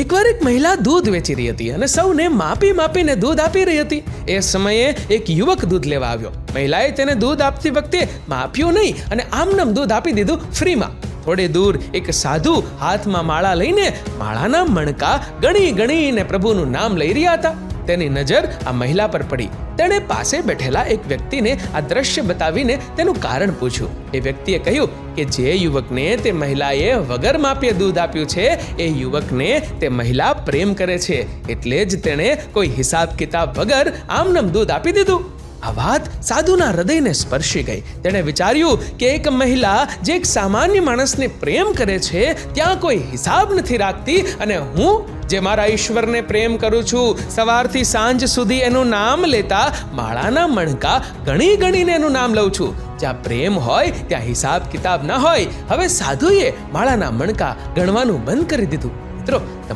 એકવાર એક મહિલા દૂધ વેચી રહી હતી અને સૌને માપી માપીને દૂધ આપી રહી હતી. એ સમયે એક યુવક દૂધ લેવા આવ્યો. મહિલાએ તેને દૂધ આપતી વખતે માપ્યું નહીં અને આમનામ દૂધ આપી દીધું ફ્રીમાં. થોડે દૂર એક સાધુ હાથમાં માળા લઈને માળાના મણકા ગણી ગણીને પ્રભુનું નામ લઈ રહ્યા હતા. તેની નજર આ મહિલા પર પડી. તેણે પાસે બેઠેલા એક વ્યક્તિને આ દ્રશ્ય બતાવીને તેનું કારણ પૂછ્યું. એ વ્યક્તિએ કહ્યું કે જે યુવકને તે મહિલાએ વગર માપીએ દૂધ આપ્યું છે, એ યુવકને તે મહિલા પ્રેમ કરે છે, એટલે જ તેણે કોઈ હિસાબ કિતાબ વગર આમનમ દૂધ આપી દીધું. આ વાત સાધુના હૃદયને સ્પર્શી ગઈ. તેણે વિચાર્યું કે એક મહિલા જે એક સામાન્ય માણસને પ્રેમ કરે છે, ત્યાં કોઈ હિસાબ નથી રાખતી અને હું જે મારા ઈશ્વરને પ્રેમ કરું છું, સવારથી સાંજ સુધી એનું નામ લેતા માળાના મણકા ગણી ગણીને એનું નામ લઉં છું. જ્યાં પ્રેમ હોય, ત્યાં હિસાબ કિતાબ ના હોય. હવે સાધુએ માળાના મણકા ગણવાનું બંધ કરી દીધું. મિત્રો